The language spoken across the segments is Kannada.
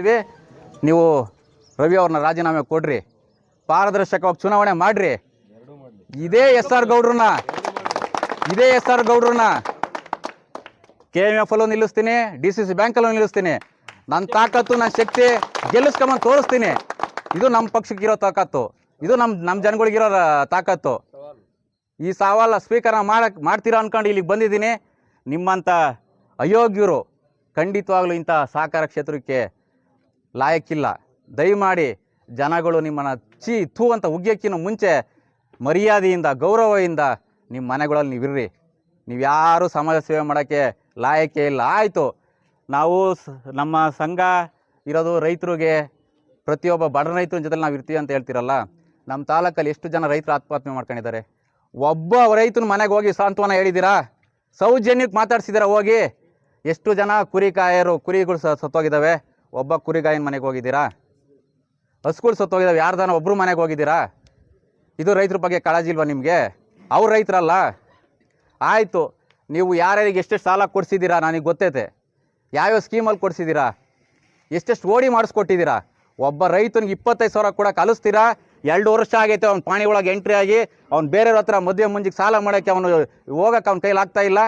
ಇವೆ ನೀವು ರವಿ ಅವ್ರನ್ನ ರಾಜೀನಾಮೆ ಕೊಡ್ರಿ, ಪಾರದರ್ಶಕವಾಗಿ ಚುನಾವಣೆ ಮಾಡ್ರಿ. ಇದೇ ಎಸ್ ಆರ್ ಗೌಡ್ರನ್ನ, ಇದೇ ಎಸ್ ಆರ್ ಗೌಡ್ರನ್ನ ಕೆ ಎಂ ಎಫ್ ಅಲ್ಲೂ ನಿಲ್ಲಿಸ್ತೀನಿ ಡಿ ಸಿ ಸಿ ಬ್ಯಾಂಕಲ್ಲೂ ನಿಲ್ಲಿಸ್ತೀನಿ. ನನ್ನ ತಾಕತ್ತು ನನ್ನ ಶಕ್ತಿ ಗೆಲ್ಲಿಸ್ಕೊಂಬಂದು ತೋರಿಸ್ತೀನಿ. ಇದು ನಮ್ಮ ಪಕ್ಷಕ್ಕಿರೋ ತಾಕತ್ತು. ಇದು ನಮ್ಮ ನಮ್ಮ ಜನಗಳಿಗಿರೋ ತಾಕತ್ತು. ಈ ಸವಾಲ ಸ್ವೀಕಾರ ಮಾಡಕ್, ಮಾಡ್ತೀರಾ ಅನ್ಕೊಂಡು ಇಲ್ಲಿಗೆ ಬಂದಿದ್ದೀನಿ. ನಿಮ್ಮಂಥ ಅಯೋಗ್ಯರು ಖಂಡಿತವಾಗ್ಲೂ ಇಂಥ ಸಹಕಾರ ಕ್ಷೇತ್ರಕ್ಕೆ ಲಾಯಕ್ಕಿಲ್ಲ. ದಯಮಾಡಿ ಜನಗಳು ನಿಮ್ಮನ್ನು ಚೀ ಥೂ ಅಂತ ಉಗ್ಯಕ್ಕಿನ ಮುಂಚೆ ಮರ್ಯಾದೆಯಿಂದ, ಗೌರವದಿಂದ ನಿಮ್ಮ ಮನೆಗಳಲ್ಲಿ ನೀವಿರ್ರಿ. ನೀವು ಯಾರೂ ಸಮಾಜ ಸೇವೆ ಮಾಡೋಕ್ಕೆ ಲಾಯಕ್ಕೆ ಇಲ್ಲ. ಆಯಿತು. ನಾವು ನಮ್ಮ ಸಂಘ ಇರೋದು ರೈತರಿಗೆ ಪ್ರತಿಯೊಬ್ಬ ಬಡ ರೈತರ ಜೊತೆ ನಾವು ಇರ್ತೀವಿ ಅಂತ ಹೇಳ್ತೀರಲ್ಲ ನಮ್ಮ ತಾಲೂಕಲ್ಲಿ ಎಷ್ಟು ಜನ ರೈತರು ಆತ್ಮಹತ್ಯೆ ಮಾಡ್ಕೊಂಡಿದ್ದಾರೆ? ಒಬ್ಬ ರೈತನ ಮನೆಗೆ ಹೋಗಿ ಸಾಂತ್ವನ ಹೇಳಿದ್ದೀರಾ? ಸೌಜನ್ಯಕ್ಕೆ ಮಾತಾಡ್ಸಿದ್ದೀರಾ ಹೋಗಿ? ಎಷ್ಟು ಜನ ಕುರಿ ಕಾಯರು, ಕುರಿಗಳು ಸತ್ತೋಗಿದ್ದಾವೆ? ಒಬ್ಬ ಕುರಿಗಾಯಿನ ಮನೆಗೆ ಹೋಗಿದ್ದೀರಾ? ಹಸುಗಳು ಸತ್ತೋಗಿದ್ದಾವೆ ಯಾರ್ದಾನ ಒಬ್ಬರು ಮನೆಗೆ ಹೋಗಿದ್ದೀರಾ? ಇದು ರೈತರ ಬಗ್ಗೆ ಕಾಳಜಿ ಇಲ್ವಾ ನಿಮಗೆ? ಅವ್ರು ರೈತರಲ್ಲ. ಆಯಿತು ನೀವು ಯಾರ್ಯಾರಿಗೆ ಎಷ್ಟೆಷ್ಟು ಸಾಲ ಕೊಡಿಸಿದ್ದೀರಾ ನನಗೆ ಗೊತ್ತೈತೆ. ಯಾವ್ಯಾವ ಸ್ಕೀಮಲ್ಲಿ ಕೊಡಿಸಿದ್ದೀರಾ? ಎಷ್ಟೆಷ್ಟು ಓಡಿ ಮಾಡಿಸ್ಕೊಟ್ಟಿದ್ದೀರಾ? ಒಬ್ಬ ರೈತನಿಗೆ ಇಪ್ಪತ್ತೈದು ಸಾವಿರ ಕೂಡ ಕಲಿಸ್ತೀರಾ ಎರಡು ವರ್ಷ ಆಗೈತೆ ಅವ್ನು ಪಾಣಿ ಒಳಗೆ ಎಂಟ್ರಿ ಆಗಿ ಅವ್ನು ಬೇರೆಯವ್ರ ಹತ್ರ ಮದುವೆ ಮುಂಜಿಗೆ ಸಾಲ ಮಾಡೋಕ್ಕೆ ಅವನು ಹೋಗಕ್ಕೆ ಅವ್ನ ಕೈಲಿ ಆಗ್ತಾ ಇಲ್ಲ?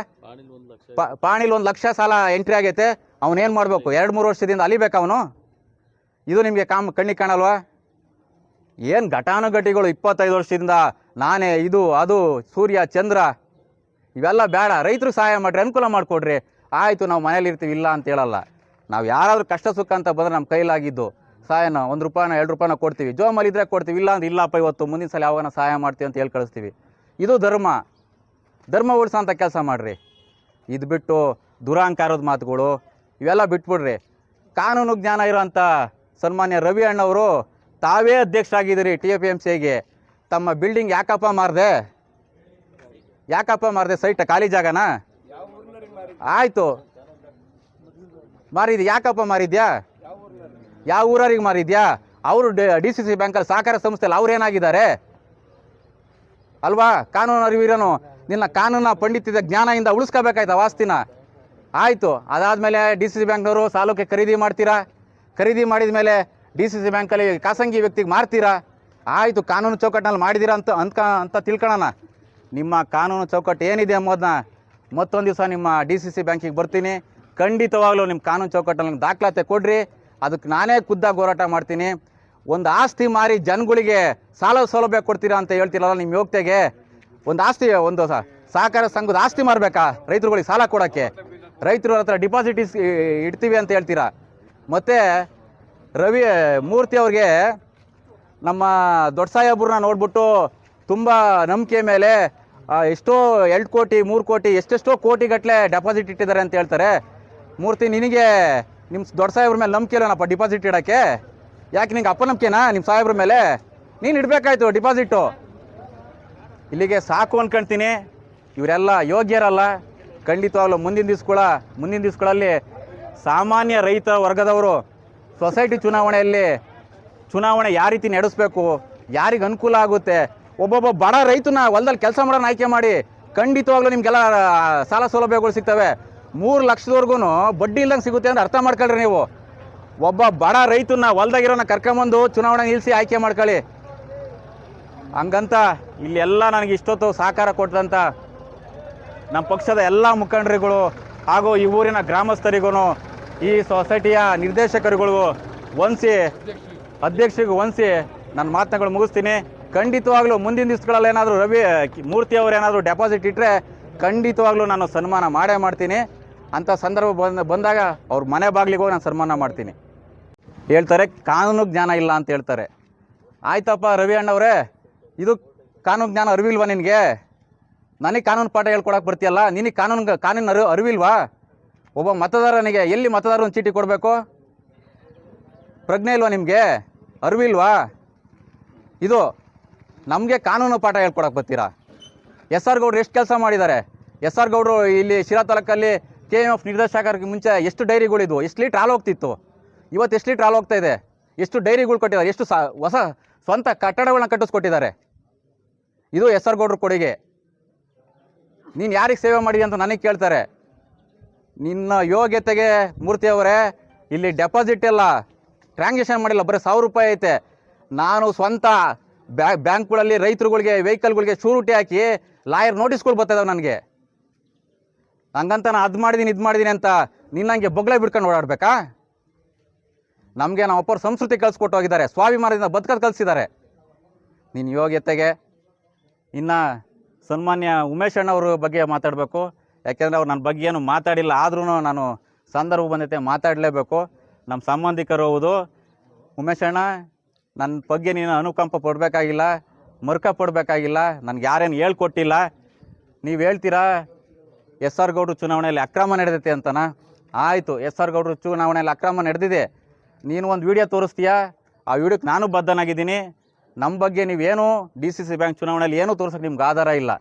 ಪಾಣಿಲಿ ಒಂದು ಲಕ್ಷ ಸಾಲ ಎಂಟ್ರಿ ಆಗೈತೆ. ಅವನೇನು ಮಾಡಬೇಕು? ಎರಡು ಮೂರು ವರ್ಷದಿಂದ ಅಲಿಬೇಕು ಅವನು? ಇದು ನಿಮಗೆ ಕಾಮ್ ಕಣ್ಣಿಗೆ ಕಾಣಲ್ವಾ? ಏನು ಘಟಾನುಘಟಿಗಳು ಇಪ್ಪತ್ತೈದು ವರ್ಷದಿಂದ ನಾನೇ ಇದು ಅದು ಸೂರ್ಯ ಚಂದ್ರ ಇವೆಲ್ಲ ಬೇಡ. ರೈತರು ಸಹಾಯ ಮಾಡಿರಿ ಅನುಕೂಲ ಮಾಡಿಕೊಡ್ರಿ. ಆಯಿತು ನಾವು ಮನೇಲಿ ಇರ್ತೀವಿ ಇಲ್ಲ ಅಂತ ಹೇಳಲ್ಲ. ನಾವು ಯಾರಾದರೂ ಕಷ್ಟ ಸುಖ ಅಂತ ಬಂದರೆ ನಮ್ಮ ಕೈಲಾಗಿದ್ದು ಸಹಾಯನ ಒಂದು ರೂಪಾಯಿನ ಎರಡು ರೂಪಾಯಿನ ಕೊಡ್ತೀವಿ. ಜೋಮಲ್ಲಿ ಇದ್ರೆ ಕೊಡ್ತೀವಿ ಇಲ್ಲ ಅಂದ್ರೆ ಇಲ್ಲಪ್ಪ ಇವತ್ತು ಮುಂದಿನ ಸಲ ಯಾವಾಗ ಸಹಾಯ ಮಾಡ್ತೀವಿ ಅಂತ ಹೇಳಿ ಕಳಿಸ್ತೀವಿ. ಇದು ಧರ್ಮ. ಧರ್ಮ ಉಳಿಸೋಂಥ ಕೆಲಸ ಮಾಡಿರಿ. ಇದು ಬಿಟ್ಟು ದುರಾಂಕಾರದ ಮಾತುಗಳು ಇವೆಲ್ಲ ಬಿಟ್ಬಿಡ್ರಿ. ಕಾನೂನು ಜ್ಞಾನ ಇರೋಂಥ ಸನ್ಮಾನ್ಯ ರವಿ ಅಣ್ಣವರು ತಾವೇ ಅಧ್ಯಕ್ಷರಾಗಿದ್ದೀರಿ ಟಿ ಎ ಪಿ ಎಂ ಸಿಗೆ ತಮ್ಮ ಬಿಲ್ಡಿಂಗ್ ಯಾಕಪ್ಪ ಮಾರ್ದೆ? ಯಾಕಪ್ಪ ಮಾರ್ದೆ? ಸೈಟ್ ಖಾಲಿ ಜಾಗನ? ಆಯಿತು. ಮಾರಿದ್ಯಾ? ಯಾಕಪ್ಪ ಮಾರಿದ್ಯಾ? ಯಾವ ಊರವ್ರಿಗೆ ಮಾರಿದ್ಯಾ? ಅವರು ಡಿ ಸಿ ಸಿ ಬ್ಯಾಂಕಲ್ಲಿ ಸಹಕಾರ ಸಂಸ್ಥೆಯಲ್ಲಿ ಅವ್ರೇನಾಗಿದ್ದಾರೆ ಅಲ್ವಾ? ಕಾನೂನು ಅರಿವಿರೋನು. ನಿನ್ನ ಕಾನೂನ ಪಂಡಿತಿದ ಜ್ಞಾನದಿಂದ ಉಳಿಸ್ಕೋಬೇಕಾಯ್ತಾ ವಾಸ್ತಿನ? ಆಯಿತು. ಅದಾದಮೇಲೆ ಡಿ ಸಿ ಸಿ ಬ್ಯಾಂಕ್ನವರು ಸಾಲಕ್ಕೆ ಖರೀದಿ ಮಾಡ್ತೀರಾ? ಖರೀದಿ ಮಾಡಿದ ಮೇಲೆ ಡಿ ಸಿ ಸಿ ಬ್ಯಾಂಕಲ್ಲಿ ಖಾಸಗಿ ವ್ಯಕ್ತಿಗೆ ಮಾರ್ತೀರಾ? ಆಯಿತು, ಕಾನೂನು ಚೌಕಟ್ಟಿನಲ್ಲಿ ಮಾಡಿದ್ದೀರಾ ಅಂತ ಅಂತ ಅಂತ ತಿಳ್ಕೊಳ್ಳೋಣ. ನಿಮ್ಮ ಕಾನೂನು ಚೌಕಟ್ಟು ಏನಿದೆ ಎಂಬುದನ್ನ ಮತ್ತೊಂದು ದಿವಸ ನಿಮ್ಮ ಡಿ ಸಿ ಸಿ ಬ್ಯಾಂಕಿಗೆ ಬರ್ತೀನಿ. ಖಂಡಿತವಾಗಲೂ ನಿಮ್ಮ ಕಾನೂನು ಚೌಕಟ್ಟಲ್ಲಿ ದಾಖಲಾತಿ ಕೊಡ್ರಿ. ಅದಕ್ಕೆ ನಾನೇ ಖುದ್ದಾಗಿ ಹೋರಾಟ ಮಾಡ್ತೀನಿ. ಒಂದು ಆಸ್ತಿ ಮಾರಿ ಜನಗಳಿಗೆ ಸಾಲ ಸೌಲಭ್ಯ ಕೊಡ್ತೀರಾ ಅಂತ ಹೇಳ್ತಿರಲ್ಲ ನಿಮ್ಮ ಯೋಗ್ಯತೆಗೆ? ಒಂದು ಆಸ್ತಿ, ಒಂದು ಸಹಕಾರ ಸಂಘದ ಆಸ್ತಿ ಮಾರಬೇಕಾ? ರೈತರುಗಳಿಗೆ ಸಾಲ ಕೊಡೋಕ್ಕೆ? ರೈತರ ಹತ್ರ ಡಿಪಾಸಿಟ್ ಇಸ್ ಇಡ್ತೀವಿ ಅಂತ ಹೇಳ್ತೀರಾ? ಮತ್ತು ರವಿ, ಮೂರ್ತಿ ಅವ್ರಿಗೆ ನಮ್ಮ ದೊಡ್ಡ ಸಾಹೇಬ್ರನ್ನ ನೋಡ್ಬಿಟ್ಟು ತುಂಬ ನಂಬಿಕೆ ಮೇಲೆ ಎಷ್ಟೋ ಎರಡು ಕೋಟಿ, ಮೂರು ಕೋಟಿ, ಎಷ್ಟೆಷ್ಟೋ ಕೋಟಿಗಟ್ಟಲೆ ಡೆಪಾಸಿಟ್ ಇಟ್ಟಿದ್ದಾರೆ ಅಂತ ಹೇಳ್ತಾರೆ. ಮೂರ್ತಿ, ನಿನಗೆ ನಿಮ್ಮ ದೊಡ್ಡ ಸಾಹೇಬ್ರ ಮೇಲೆ ನಂಬಿಕೆ ಇಲ್ಲನಪ್ಪ ಡಿಪಾಸಿಟ್ ಇಡೋಕ್ಕೆ. ಯಾಕೆ ನಿಂಗೆ ಅಪನಂಬಿಕೆನಾ ನಿಮ್ಮ ಸಾಹೇಬ್ರ ಮೇಲೆ? ನೀನು ಇಡಬೇಕಾಯ್ತು ಡಿಪಾಸಿಟ್ಟು ಇಲ್ಲಿಗೆ ಸಾಕು ಅಂದ್ಕೊಳ್ತೀನಿ ಇವರೆಲ್ಲ ಯೋಗ್ಯರಲ್ಲ. ಖಂಡಿತವಾಗ್ಲೂ ಮುಂದಿನ ದಿವಸಗಳ, ಮುಂದಿನ ದಿವಸಗಳಲ್ಲಿ ಸಾಮಾನ್ಯ ರೈತ ವರ್ಗದವರು ಸೊಸೈಟಿ ಚುನಾವಣೆಯಲ್ಲಿ ಚುನಾವಣೆ ಯಾವ ರೀತಿ ನಡೆಸಬೇಕು, ಯಾರಿಗೆ ಅನುಕೂಲ ಆಗುತ್ತೆ, ಒಬ್ಬೊಬ್ಬ ಬಡ ರೈತನ ಹೊಲದಲ್ಲಿ ಕೆಲಸ ಮಾಡೋಣ ಆಯ್ಕೆ ಮಾಡಿ ಖಂಡಿತವಾಗ್ಲೂ ನಿಮಗೆಲ್ಲ ಸಾಲ ಸೌಲಭ್ಯಗಳು ಸಿಗ್ತವೆ. ಮೂರು ಲಕ್ಷದವರೆಗೂ ಬಡ್ಡಿ ಇಲ್ಲಂಗೆ ಸಿಗುತ್ತೆ ಅಂತ ಅರ್ಥ ಮಾಡ್ಕೊಳ್ರಿ ನೀವು. ಒಬ್ಬ ಬಡ ರೈತನ ಹೊಲ್ದಾಗಿರೋನ ಕರ್ಕೊಂಬಂದು ಚುನಾವಣೆ ನಿಲ್ಲಿಸಿ ಆಯ್ಕೆ ಮಾಡ್ಕೊಳ್ಳಿ. ಹಂಗಂತ ಇಲ್ಲೆಲ್ಲ ನನಗೆ ಇಷ್ಟೊತ್ತು ಸಹಕಾರ ಕೊಟ್ಟಂಥ ನಮ್ಮ ಪಕ್ಷದ ಎಲ್ಲ ಮುಖಂಡರುಗಳು ಹಾಗೂ ಈ ಊರಿನ ಗ್ರಾಮಸ್ಥರಿಗೂ ಈ ಸೊಸೈಟಿಯ ನಿರ್ದೇಶಕರುಗಳಿಗೂ ಒನ್ಸಿ, ಅಧ್ಯಕ್ಷರಿಗೂ ಒನ್ಸಿ ನನ್ನ ಮಾತುಗಳು ಮುಗಿಸ್ತೀನಿ. ಖಂಡಿತವಾಗ್ಲೂ ಮುಂದಿನ ದಿವಸಗಳಲ್ಲಿ ಏನಾದರೂ ರವಿ, ಮೂರ್ತಿ ಅವರು ಏನಾದರೂ ಡೆಪಾಸಿಟ್ ಇಟ್ಟರೆ ಖಂಡಿತವಾಗ್ಲೂ ನಾನು ಸನ್ಮಾನ ಮಾಡೇ ಮಾಡ್ತೀನಿ. ಅಂಥ ಸಂದರ್ಭ ಬಂದ, ಬಂದಾಗ ಅವ್ರ ಮನೆ ಬಾಗಿಲಿಗೆ ನಾನು ಸನ್ಮಾನ ಮಾಡ್ತೀನಿ. ಹೇಳ್ತಾರೆ, ಕಾನೂನು ಜ್ಞಾನ ಇಲ್ಲ ಅಂತ ಹೇಳ್ತಾರೆ. ಆಯ್ತಪ್ಪ ರವಿ ಅಣ್ಣವ್ರೆ, ಇದು ಕಾನೂನು ಜ್ಞಾನ ಅರಿವಿಲ್ವಾ ನಿನಗೆ? ನನಗೆ ಕಾನೂನು ಪಾಠ ಹೇಳ್ಕೊಡಕ್ಕೆ ಬರ್ತೀಯಲ್ಲ, ನಿನಗೆ ಕಾನೂನು ಕಾನೂನು ಅರಿವು ಅರಿವಿಲ್ವಾ? ಒಬ್ಬ ಮತದಾರನಿಗೆ ಎಲ್ಲಿ ಮತದಾರನ ಚೀಟಿ ಕೊಡಬೇಕು? ಪ್ರಜ್ಞೆ ಇಲ್ವಾ ನಿಮಗೆ? ಅರಿವಿಲ್ವಾ? ಇದು ನಮಗೆ ಕಾನೂನು ಪಾಠ ಹೇಳ್ಕೊಡಕ್ಕೆ ಬರ್ತೀರಾ? ಎಸ್ ಆರ್ ಗೌಡ್ರು ಎಷ್ಟು ಕೆಲಸ ಮಾಡಿದ್ದಾರೆ? ಎಸ್ ಆರ್ ಗೌಡ್ರು ಇಲ್ಲಿ ಶಿರಾ ತಾಲೂಕಲ್ಲಿ ಕೆ ಎಂ ಎಫ್ ನಿರ್ದೇಶಕರಿಗೆ ಮುಂಚೆ ಎಷ್ಟು ಡೈರಿಗಳಿದ್ವು ಎಷ್ಟು ಲೀಟ್ರ್ ಹಾಲು ಹೋಗ್ತಿತ್ತು? ಇವತ್ತು ಎಷ್ಟು ಲೀಟ್ರ್ ಹಾಲು ಹೋಗ್ತಾ ಇದೆ? ಎಷ್ಟು ಡೈರಿಗಳು ಕೊಟ್ಟಿದ್ದಾರೆ? ಎಷ್ಟು ಹೊಸ ಸ್ವಂತ ಕಟ್ಟಡಗಳನ್ನ ಕಟ್ಟಿಸ್ಕೊಟ್ಟಿದ್ದಾರೆ? ಇದು ಎಸ್ ಆರ್ ಗೌಡ್ರ ಕೊಡುಗೆ. ನೀನು ಯಾರಿಗೆ ಸೇವೆ ಮಾಡಿ ಅಂತ ನನಗೆ ಕೇಳ್ತಾರೆ. ನಿನ್ನ ಯೋಗ್ಯತೆಗೆ ಮೂರ್ತಿಯವರೇ, ಇಲ್ಲಿ ಡೆಪಾಸಿಟ್ ಎಲ್ಲ ಟ್ರಾನ್ಸಾಕ್ಷನ್ ಮಾಡಿಲ್ಲ, ಬರೀ ಸಾವಿರ ರೂಪಾಯಿ ಐತೆ. ನಾನು ಸ್ವಂತ ಬ್ಯಾ, ಬ್ಯಾಂಕ್ಗಳಲ್ಲಿ ರೈತರುಗಳಿಗೆ, ವೆಹಿಕಲ್ಗಳಿಗೆ ಶೂರಿಟಿ ಹಾಕಿ ಲಾಯರ್ ನೋಟಿಸ್ಗಳು ಬರ್ತಾಯಿದ್ದಾವೆ ನನಗೆ. ಹಂಗಂತ ನಾನು ಅದು ಮಾಡಿದ್ದೀನಿ ಇದು ಮಾಡಿದ್ದೀನಿ ಅಂತ ನಿನ್ನಂಗೆ ಬೊಗ್ಳೆ ಬಿಡ್ಕೊಂಡು ಓಡಾಡಬೇಕಾ? ನಮಗೆ ನಾವು ಒಬ್ಬರು ಸಂಸ್ಕೃತಿ ಕಲಿಸ್ಕೊಟ್ಟು ಹೋಗಿದ್ದಾರೆ, ಸ್ವಾಭಿಮಾನದಿಂದ ಬದುಕೋದು ಕಲಿಸಿದ್ದಾರೆ. ನಿನ್ನ ಯೋಗ್ಯತೆಗೆ ಇನ್ನು ಸನ್ಮಾನ್ಯ ಉಮೇಶ್ ಅಣ್ಣವ್ರ ಬಗ್ಗೆ ಮಾತಾಡಬೇಕು. ಯಾಕೆಂದರೆ ಅವ್ರು ನನ್ನ ಬಗ್ಗೆ ಏನು ಮಾತಾಡಿಲ್ಲ ಆದ್ರೂ ನಾನು ಸಂದರ್ಭ ಬಂದೈತೆ ಮಾತಾಡಲೇಬೇಕು. ನಮ್ಮ ಸಂಬಂಧಿಕರು ಹೌದು. ಉಮೇಶ್ ಅಣ್ಣ, ನನ್ನ ಬಗ್ಗೆ ನೀನು ಅನುಕಂಪ ಪಡಬೇಕಾಗಿಲ್ಲ, ಮರುಕ ಪಡಬೇಕಾಗಿಲ್ಲ, ನನಗೆ ಯಾರೇನು ಹೇಳ್ಕೊಟ್ಟಿಲ್ಲ. ನೀವು ಹೇಳ್ತೀರಾ, ಎಸ್ ಆರ್ ಗೌಡ್ರು ಚುನಾವಣೆಯಲ್ಲಿ ಅಕ್ರಮ ನಡೆದೈತೆ ಅಂತನಾ? ಆಯಿತು, ಎಸ್ ಆರ್ ಗೌಡ್ರು ಚುನಾವಣೆಯಲ್ಲಿ ಅಕ್ರಮ ನಡೆದಿದೆ. ನೀನು ಒಂದು ವಿಡಿಯೋ ತೋರಿಸ್ತೀಯಾ? ಆ ವಿಡಿಯೋಕ್ಕೆ ನಾನು ಬದ್ಧನಾಗಿದ್ದೀನಿ. ನಮ್ಮ ಬಗ್ಗೆ ನೀವೇನು ಡಿ ಸಿ ಸಿ ಬ್ಯಾಂಕ್ ಚುನಾವಣೆಯಲ್ಲಿ ಏನೂ ತೋರ್ಸೋಕ್ಕೆ ನಿಮ್ಗೆ ಆಧಾರ ಇಲ್ಲ.